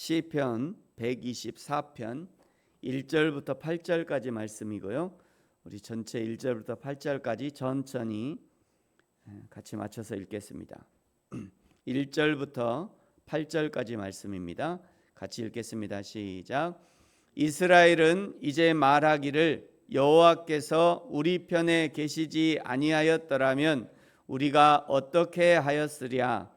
시편 124편 1절부터 8절까지 말씀이고요. 우리 전체 1절부터 8절까지 천천히 같이 맞춰서 읽겠습니다. 1절부터 8절까지 말씀입니다. 같이 읽겠습니다. 시작. 이스라엘은 이제 말하기를 여호와께서 우리 편에 계시지 아니하였더라면 우리가 어떻게 하였으랴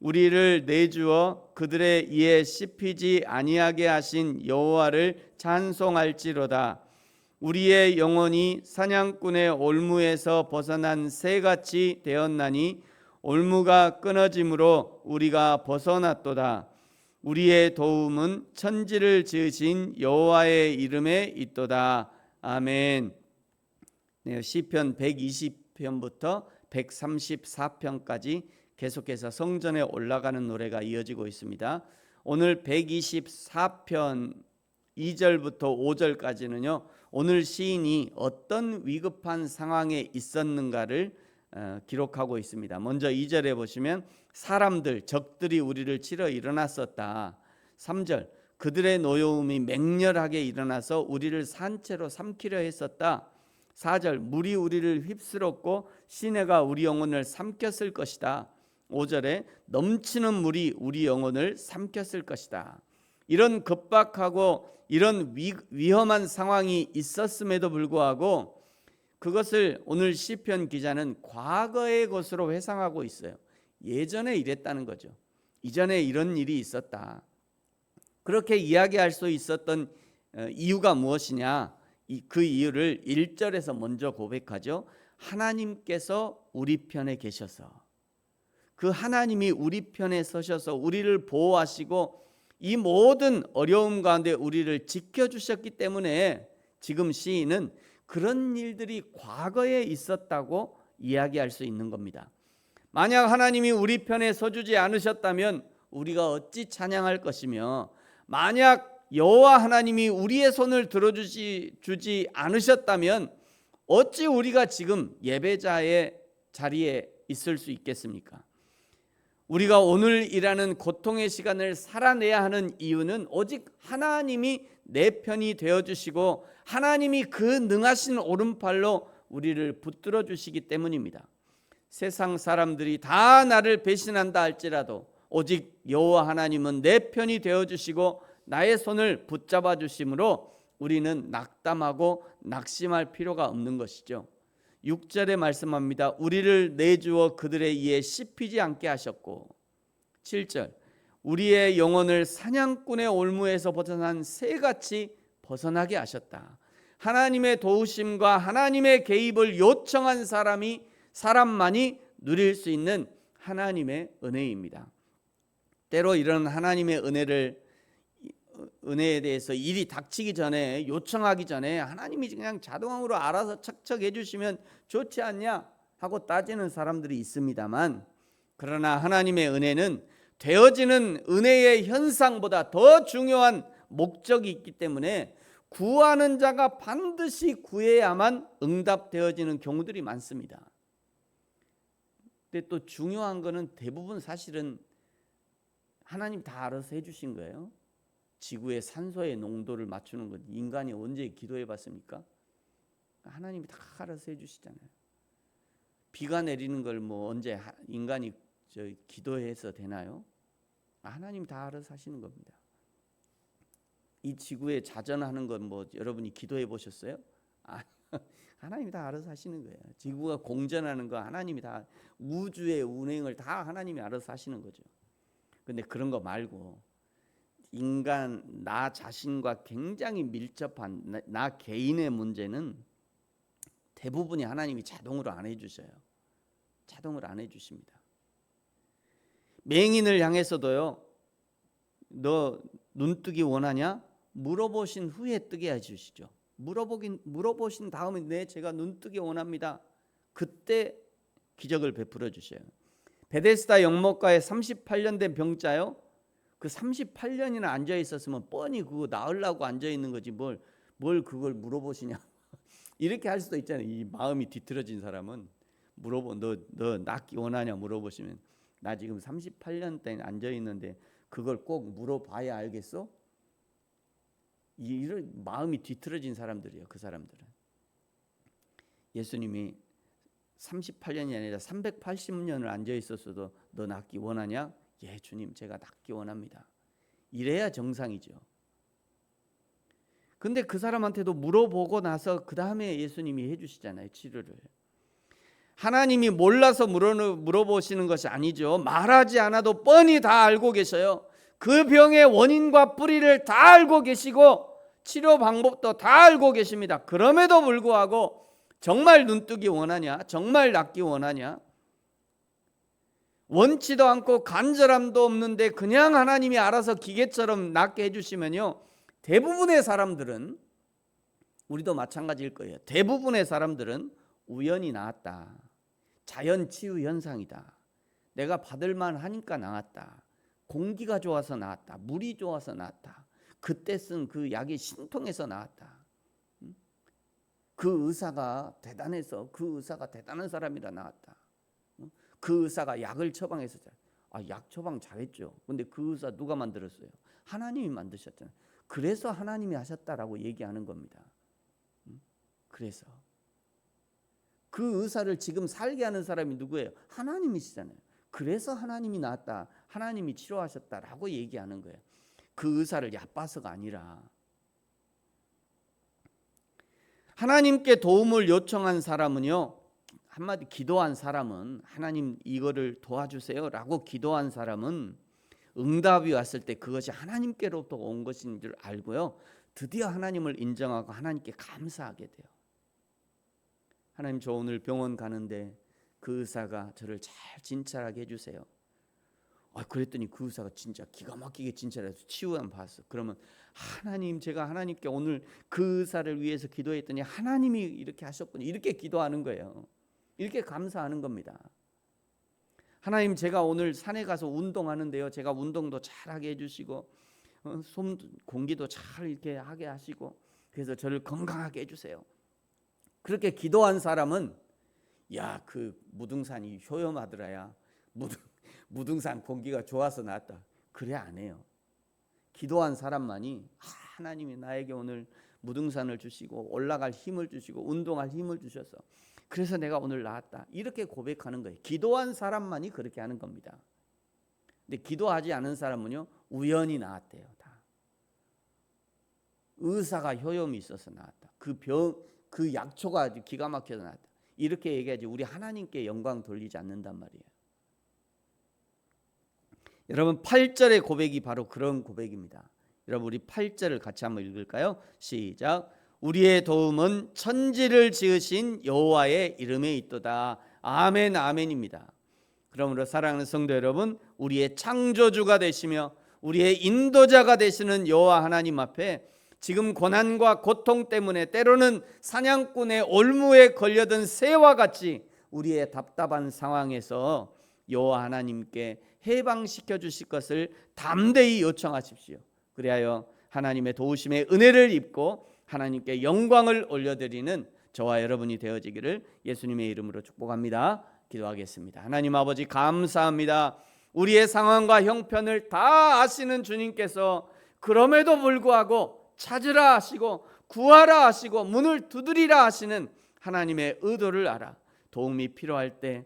우리를 내주어 그들의 이에 씹히지 아니하게 하신 여호와를 찬송할지로다. 우리의 영혼이 사냥꾼의 올무에서 벗어난 새같이 되었나니 올무가 끊어짐으로 우리가 벗어났도다. 우리의 도움은 천지를 지으신 여호와의 이름에 있도다. 아멘. 네, 시편 120편부터 134편까지 계속해서 성전에 올라가는 노래가 이어지고 있습니다. 오늘 124편 2절부터 5절까지는요. 오늘 시인이 어떤 위급한 상황에 있었는가를 어, 기록하고 있습니다. 먼저 2절에 보시면 사람들 적들이 우리를 치러 일어났었다. 3절 그들의 노여움이 맹렬하게 일어나서 우리를 산채로 삼키려 했었다. 4절 물이 우리를 휩쓸었고 시내가 우리 영혼을 삼켰을 것이다. 5절에 넘치는 물이 우리 영혼을 삼켰을 것이다. 이런 급박하고 이런 위, 위험한 상황이 있었음에도 불구하고 그것을 오늘 시편 기자는 과거의 것으로 회상하고 있어요. 예전에 이랬다는 거죠. 이전에 이런 일이 있었다. 그렇게 이야기할 수 있었던 어, 이유가 무엇이냐? 그 이유를 1절에서 먼저 고백하죠. 하나님께서 우리 편에 계셔서 그 하나님이 우리 편에 서셔서 우리를 보호하시고 이 모든 어려움 가운데 우리를 지켜주셨기 때문에 지금 시인은 그런 일들이 과거에 있었다고 이야기할 수 있는 겁니다. 만약 하나님이 우리 편에 서주지 않으셨다면 우리가 어찌 찬양할 것이며 만약 여호와 하나님이 우리의 손을 들어주지 주지 않으셨다면 어찌 우리가 지금 예배자의 자리에 있을 수 있겠습니까? 우리가 오늘 일하는 고통의 시간을 살아내야 하는 이유는 오직 하나님이 내 편이 되어 주시고 하나님이 그 능하신 오른팔로 우리를 붙들어 주시기 때문입니다. 세상 사람들이 다 나를 배신한다 할지라도 오직 여호와 하나님은 내 편이 되어 주시고 나의 손을 붙잡아 주심으로 우리는 낙담하고 낙심할 필요가 없는 것이죠. 6절에 말씀합니다. 우리를 내주어 그들의 이에 씹히지 않게 하셨고 7절 우리의 영혼을 사냥꾼의 올무에서 벗어난 새같이 벗어나게 하셨다. 하나님의 도우심과 하나님의 개입을 요청한 사람이 사람만이 누릴 수 있는 하나님의 은혜입니다. 때로 이런 하나님의 은혜를 은혜에 대해서 일이 닥치기 전에 요청하기 전에 하나님이 그냥 자동으로 알아서 척척 해주시면 좋지 않냐 하고 따지는 사람들이 있습니다만 그러나 하나님의 은혜는 되어지는 은혜의 현상보다 더 중요한 목적이 있기 때문에 구하는 자가 반드시 구해야만 응답되어지는 경우들이 많습니다. 근데 또 중요한 거는 대부분 사실은 하나님 다 알아서 해주신 거예요. 지구의 산소의 농도를 맞추는 것 인간이 언제 기도해 봤습니까? 하나님이 다 알아서 해주시잖아요. 비가 내리는 걸 뭐 언제 인간이 저 기도해서 되나요? 하나님 다 알아서 하시는 겁니다. 이 지구에 자전하는 건 뭐 여러분이 기도해 보셨어요? 아, 하나님이 다 알아서 하시는 거예요. 지구가 공전하는 거 하나님이 다 우주의 운행을 다 하나님이 알아서 하시는 거죠. 근데 그런 거 말고 인간 나 자신과 굉장히 밀접한 나, 나 개인의 문제는 대부분이 하나님이 자동으로 안 해주셔요. 자동으로 안 해주십니다. 맹인을 향해서도요. 너 눈뜨기 원하냐? 물어보신 후에 뜨게 해주시죠. 물어보긴 물어보신 다음에 네 제가 눈 뜨기 원합니다. 그때 기적을 베풀어 주셔요. 베데스다 영목가에 38년 된 병자요. 그 38년이나 앉아 있었으면 뻔히 그거 나으려고 앉아 있는 거지 뭘 뭘 그걸 물어보시냐. 이렇게 할 수도 있잖아요. 이 마음이 뒤틀어진 사람은 물어보 너너 낫기 원하냐 물어보시면 나 지금 38년 때 앉아 있는데 그걸 꼭 물어봐야 알겠어? 이- 이런 마음이 뒤틀어진 사람들이에요. 그 사람들은 예수님이 38년이 아니라 380년을 앉아 있었어도 너 낫기 원하냐? 예, 주님, 제가 낫기 원합니다. 이래야 정상이죠. 근데 그 사람한테도 물어보고 나서 그 다음에 예수님이 해주시잖아요 치료를. 하나님이 몰라서 물어, 물어보시는 것이 아니죠. 말하지 않아도 뻔히 다 알고 계셔요. 그 병의 원인과 뿌리를 다 알고 계시고 치료 방법도 다 알고 계십니다. 그럼에도 불구하고 정말 눈뜨기 원하냐? 정말 낫기 원하냐? 원치도 않고 간절함도 없는데 그냥 하나님이 알아서 기계처럼 낫게 해주시면요. 대부분의 사람들은 우리도 마찬가지일 거예요. 대부분의 사람들은 우연히 나았다. 자연 치유 현상이다. 내가 받을만 하니까 나았다. 공기가 좋아서 나았다. 물이 좋아서 나았다. 그때 쓴 그 약이 신통해서 나았다. 응? 그 의사가 대단해서 그 의사가 대단한 사람이라 나았다. 응? 그 의사가 약을 처방해서 잘- 아, 약 처방 잘했죠. 근데 그 의사 누가 만들었어요? 하나님이 만드셨잖아요. 그래서 하나님이 하셨다라고 얘기하는 겁니다. 응? 그래서 그 의사를 지금 살게 하는 사람이 누구예요? 하나님이시잖아요. 그래서 하나님이 나았다. 하나님이 치료하셨다라고 얘기하는 거예요. 그 의사를 얕봐서가 아니라 하나님께 도움을 요청한 사람은요. 한마디 기도한 사람은 하나님 이거를 도와주세요라고 기도한 사람은 응답이 왔을 때 그것이 하나님께로부터 온 것인 줄 알고요. 드디어 하나님을 인정하고 하나님께 감사하게 돼요. 하나님 저 오늘 병원 가는데 그 의사가 저를 잘 진찰하게 해주세요. 아 그랬더니 그 의사가 진짜 기가 막히게 진찰해서 치유한 봤어. 그러면 하나님 제가 하나님께 오늘 그 의사를 위해서 기도했더니 하나님이 이렇게 하셨군요. 이렇게 기도하는 거예요. 이렇게 감사하는 겁니다. 하나님 제가 오늘 산에 가서 운동하는데요. 제가 운동도 잘하게 해주시고 어, 숨 공기도 잘 이렇게 하게 하시고 그래서 저를 건강하게 해주세요. 그렇게 기도한 사람은 야 그 무등산이 효염하더라야 무등 무등산 공기가 좋아서 나왔다. 그래 안 해요. 기도한 사람만이 아, 하나님이 나에게 오늘 무등산을 주시고 올라갈 힘을 주시고 운동할 힘을 주셔서 그래서 내가 오늘 나았다. 이렇게 고백하는 거예요. 기도한 사람만이 그렇게 하는 겁니다. 근데 기도하지 않은 사람은요 우연히 나았대요. 다 의사가 효염이 있어서 나았다. 그 병 그 약초가 아주 기가 막혀서 나왔다. 이렇게 얘기하지 우리 하나님께 영광 돌리지 않는단 말이에요. 여러분 8절의 고백이 바로 그런 고백입니다. 여러분 우리 8절을 같이 한번 읽을까요? 시작. 우리의 도움은 천지를 지으신 여호와의 이름에 있도다. 아멘 아멘입니다. 그러므로 사랑하는 성도 여러분, 우리의 창조주가 되시며 우리의 인도자가 되시는 여호와 하나님 앞에 지금 고난과 고통 때문에 때로는 사냥꾼의 올무에 걸려든 새와 같이 우리의 답답한 상황에서 여호와 하나님께 해방시켜 주실 것을 담대히 요청하십시오. 그리하여 하나님의 도우심의 은혜를 입고 하나님께 영광을 올려드리는 저와 여러분이 되어지기를 예수님의 이름으로 축복합니다. 기도하겠습니다. 하나님 아버지 감사합니다. 우리의 상황과 형편을 다 아시는 주님께서 그럼에도 불구하고 찾으라 하시고 구하라 하시고 문을 두드리라 하시는 하나님의 의도를 알아 도움이 필요할 때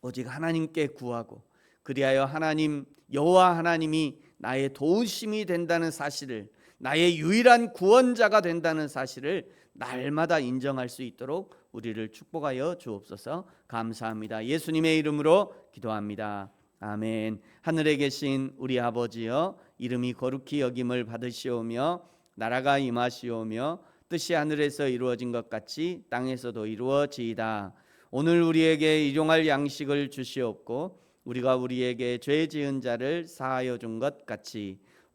오직 하나님께 구하고 그리하여 하나님 여호와 하나님이 나의 도우심이 된다는 사실을 나의 유일한 구원자가 된다는 사실을 날마다 인정할 수 있도록 우리를 축복하여 주옵소서 감사합니다. 예수님의 이름으로 기도합니다. 아멘. 하늘에 계신 우리 아버지여 이름이 거룩히 여김을 받으시오며 나라가 임하시오며 뜻이 하늘에서 이루어진 것 같이 땅에서도 이루어지이다. 오늘 우리에게 일용할 양식을 주시옵고 우리가 우리에게 죄 지은 자를 사하여 준 것 같이